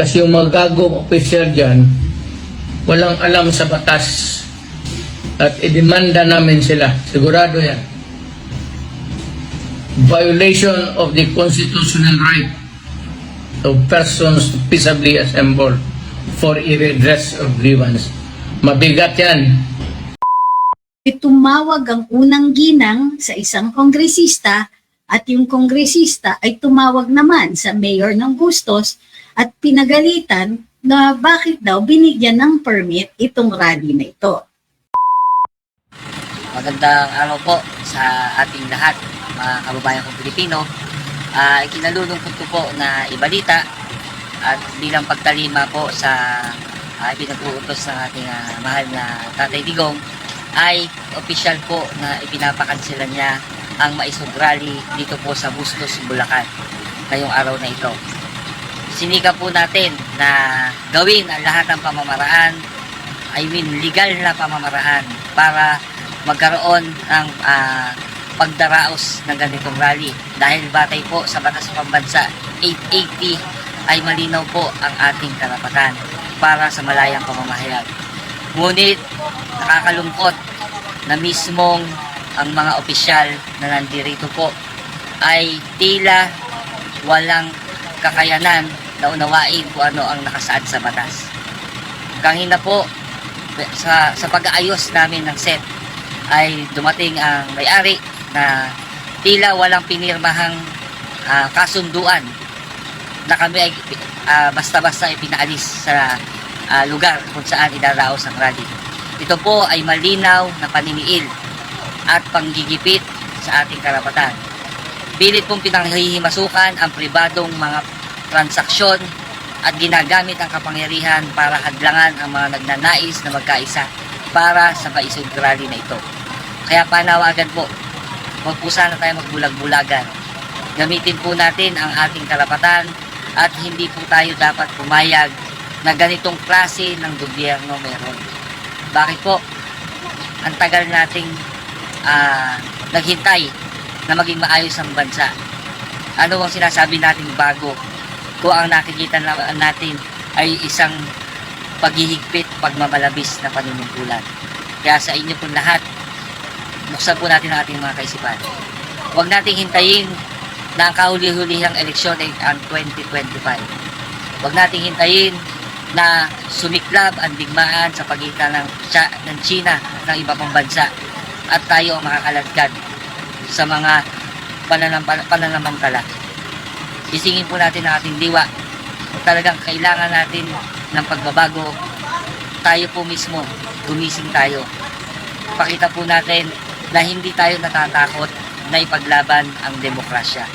Kasi yung mga gagong officer dyan, walang alam sa batas. At idemanda namin sila. Sigurado yan. Violation of the constitutional right of persons peaceably assemble for a redress of grievance. Mabigat yan. tumawag ang unang ginang sa isang kongresista at yung kongresista ay tumawag naman sa mayor ng Bustos at pinagalitan na bakit daw binigyan ng permit itong rally na ito. Magandang araw po sa ating lahat, mga kababayan kong Pilipino. Ah, ikinalulungkot ko po na ibalita at bilang pagtalima po sa uh, pinag-uutos ng ating ah, mahal na Tatay Digong ay opisyal po na ipinapakansilan niya ang maisog rally dito po sa Bustos, Bulacan ngayong araw na ito. Sinika po natin na gawin ang lahat ng pamamaraan I mean legal na pamamaraan para magkaroon ng ah, pagdaraos ng ganitong rally. Dahil batay po sa Batas ng Pambansa 880 ay malinaw po ang ating karapatan para sa malayang pamamahayag. Ngunit nakakalungkot na mismong ang mga opisyal na nandirito po ay tila walang kakayanan na unawain kung ano ang nakasaad sa batas. Kanina po, sa, sa pag-aayos namin ng set ay dumating ang may-ari na tila walang pinirmahang ah, kasunduan na kami ay ah, basta-basta ay pinaalis sa ah, lugar kung saan idaraos ang rally. Ito po ay malinaw na paniniil at panggigipit sa ating karapatan. Pilit pong pinanghihimasukan ang pribadong mga transaksyon at ginagamit ang kapangyarihan para hadlangan ang mga nagnanais na magkaisa para sa maisog rally na ito. Kaya panawagan po, huwag po sana tayo magbulag-bulagan. Gamitin po natin ang ating karapatan at hindi po tayo dapat pumayag na ganitong klase ng gobyerno meron. Bakit po? Ang tagal nating ah, naghintay na maging maayos ang bansa. Ano ang sinasabi natin bago? Kung ang nakikita na- natin ay isang paghihigpit, pagmamalabis na panunungkulan. Kaya sa inyo po lahat, buksan po natin ang ating mga kaisipan. Huwag nating hintayin na ang kahuli-hulihang eleksyon ay ang 2025. Huwag nating hintayin na sumiklab ang digmaan sa pagitan ng, ng China at ng iba pang bansa at tayo ang makakaladkad sa mga pananam- pananamantala. Isingin po natin ang ating diwa. Talagang kailangan natin ng pagbabago, tayo po mismo, gumising tayo. Pakita po natin na hindi tayo natatakot na ipaglaban ang demokrasya.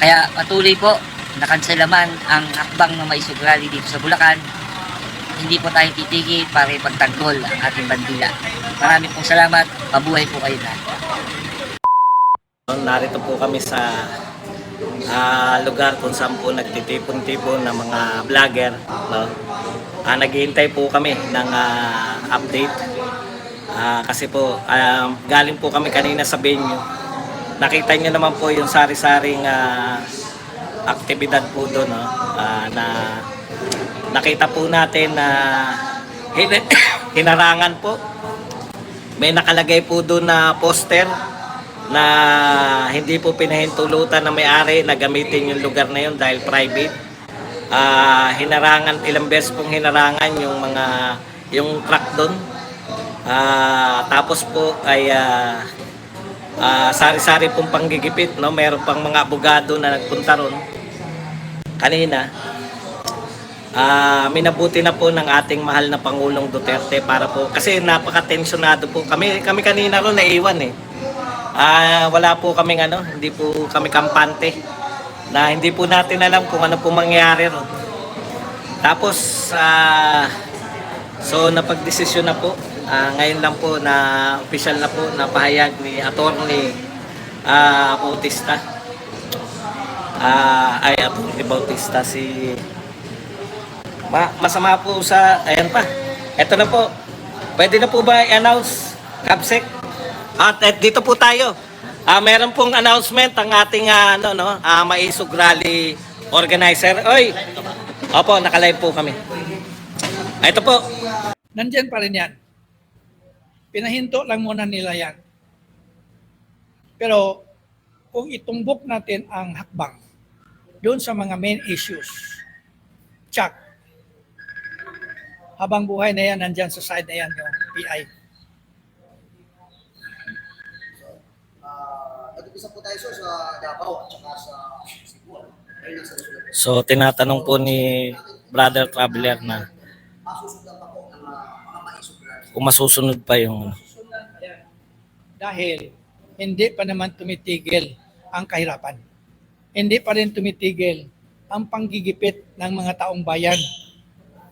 Kaya patuloy po, nakanselaman ang hakbang ng maisog rally dito sa Bulacan. Hindi po tayo titigil para ipagtanggol ang ating bandila. Maraming pong salamat. Mabuhay po kayo lahat. Narito po kami sa ah, lugar kung saan po nagtitipon-tipon ng mga vlogger. No? Ah, naghihintay po kami ng ah, update. Ah, kasi po, ah, galing po kami kanina sa venue. Nakita nyo naman po yung sari-saring ah, aktibidad po doon. No? Ah, na nakita po natin na hin- hinarangan po. May nakalagay po doon na poster na hindi po pinahintulutan na may-ari na gamitin yung lugar na yun dahil private. Ah, hinarangan, ilang beses pong hinarangan yung mga, yung truck doon. Ah, tapos po ay ah, ah, sari-sari pong panggigipit, no? Meron pang mga abogado na nagpunta ron kanina. Ah, minabuti na po ng ating mahal na Pangulong Duterte para po kasi napaka-tensionado po kami. Kami kanina ron naiwan eh. Ah, wala po kaming ano, hindi po kami kampante. Na hindi po natin alam kung ano po mangyayari ron. Tapos ah so napagdesisyon na po. Ah, ngayon lang po na official na po na pahayag ni Attorney ah Bautista. Ah, ay Attorney Bautista si Ma masama po sa ayan pa. Ito na po. Pwede na po ba i-announce Kapsek? At, at dito po tayo. Ah, meron pong announcement ang ating ah, ano no, ah, Maisog Rally organizer. Oy. Opo, nakalive po kami. Ito po. nandyan pa rin yan. Pinahinto lang muna nila yan. Pero kung itumbok natin ang hakbang doon sa mga main issues, check. Habang buhay na yan, nandyan sa side na yan yung PI. Ah, nag-umpisa po tayo sir sa Davao at saka sa Cebu. So, tinatanong po ni Brother Traveler na na kung masusunod pa yung... Ayan. Dahil hindi pa naman tumitigil ang kahirapan. Hindi pa rin tumitigil ang panggigipit ng mga taong bayan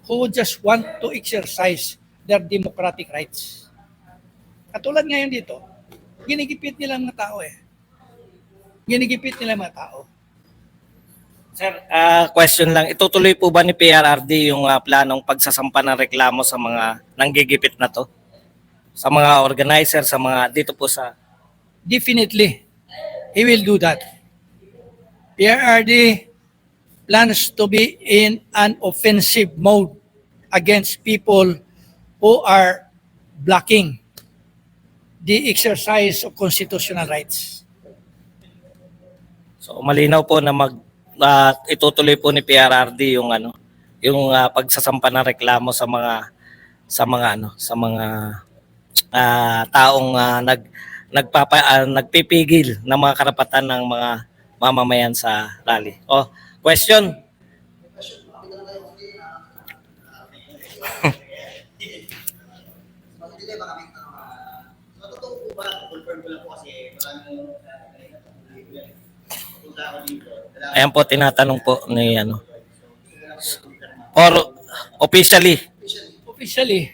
who just want to exercise their democratic rights. Katulad ngayon dito, ginigipit nila ang mga tao eh. Ginigipit nila mga tao. Sir, ah, question lang. Itutuloy po ba ni PRRD yung ah, planong pagsasampa ng reklamo sa mga nanggigipit na to? Sa mga organizer, sa mga dito po sa... Definitely, he will do that. PRRD plans to be in an offensive mode against people who are blocking the exercise of constitutional rights. So malinaw po na mag ah, itutuloy po ni PRRD yung ano, yung ah, pagsasampa ng reklamo sa mga sa mga ano, sa mga ah, taong ah, nag nagpapa ah, nagpipigil ng mga karapatan ng mga mamamayan sa rally. Oh, question. Hindi ba kami tanong? totoo po ba? Confirm ko lang po kasi maraming punta ako dito. Dala- Ayan po tinatanong po ni ano. Or officially Officially,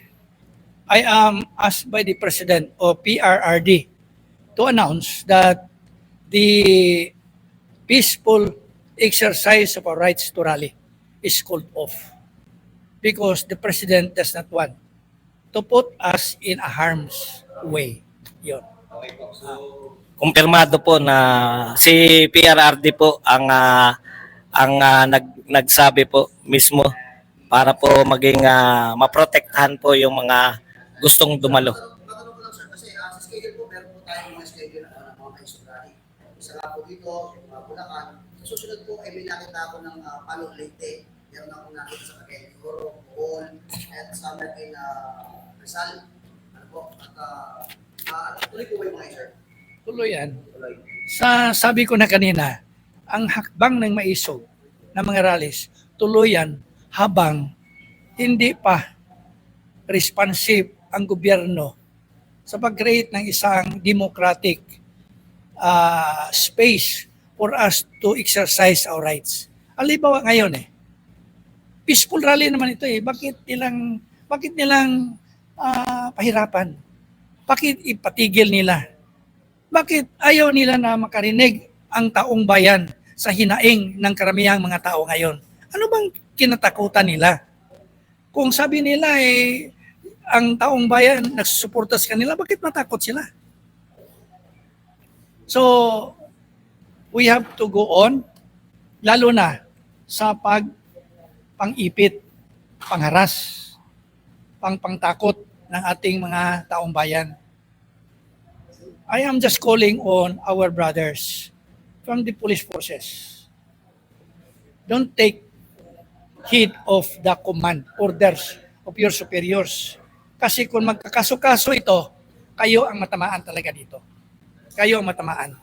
I am asked by the President of PRRD to announce that the peaceful exercise of our rights to rally is called off because the President does not want to put us in a harm's way. Yun. Kumpirmado po na si PRRD po ang ah, ang ah, nag nagsabi po mismo para po maging ah, maprotektahan po yung mga gustong dumalo. Ko lang po. Isa dito, yung mga Bulacan. Susunod po, ay may nakita ako ng uh, Palo Leyte. Meron akong nakita sa Cagayan de Oro, Bohol, at sa amin na Rizal. Ano po, at uh, uh, tuloy po ba yung mga sir? Tuloy yan. Sa sabi ko na kanina, ang hakbang ng maisog ng mga rallies, tuloy yan habang hindi pa responsive ang gobyerno sa pag-create ng isang democratic ah, space for us to exercise our rights. Alibawa ngayon eh, peaceful rally naman ito eh. Bakit nilang, bakit nilang ah, pahirapan? Bakit ipatigil nila? Bakit ayaw nila na makarinig ang taong bayan sa hinaing ng karamihang mga tao ngayon? Ano bang kinatakutan nila? Kung sabi nila eh, ang taong bayan nagsusuporta sa kanila, bakit matakot sila? So, we have to go on, lalo na sa pag pang-ipit, pangharas, pang-pangtakot ng ating mga taong bayan. I am just calling on our brothers from the police forces. Don't take heed of the command, orders of your superiors. Kasi kung magkakaso-kaso ito, kayo ang matamaan talaga dito. Kayo ang matamaan.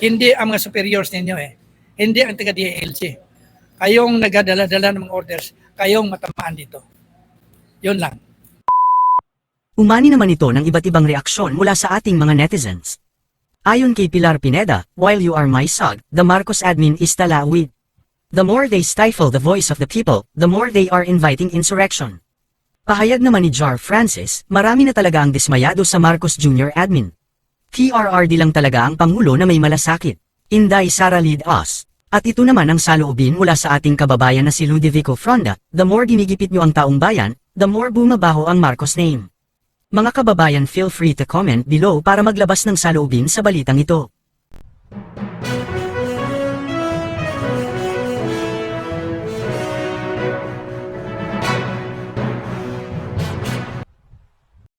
Hindi ang mga superiors ninyo eh. Hindi ang taga-DLC. Kayong nagadala-dala ng mga orders, kayong matamaan dito. Yun lang. Umani naman ito ng iba't ibang reaksyon mula sa ating mga netizens. Ayon kay Pilar Pineda, while you are my sug, the Marcos admin is talawid. The more they stifle the voice of the people, the more they are inviting insurrection. Pahayag naman ni Jar Francis, marami na talaga ang dismayado sa Marcos Jr. admin. PRRD lang talaga ang Pangulo na may malasakit. Inday Sara lead us. At ito naman ang saloobin mula sa ating kababayan na si Ludovico Fronda, the more ginigipit nyo ang taong bayan, the more bumabaho ang Marcos name. Mga kababayan feel free to comment below para maglabas ng saloobin sa balitang ito.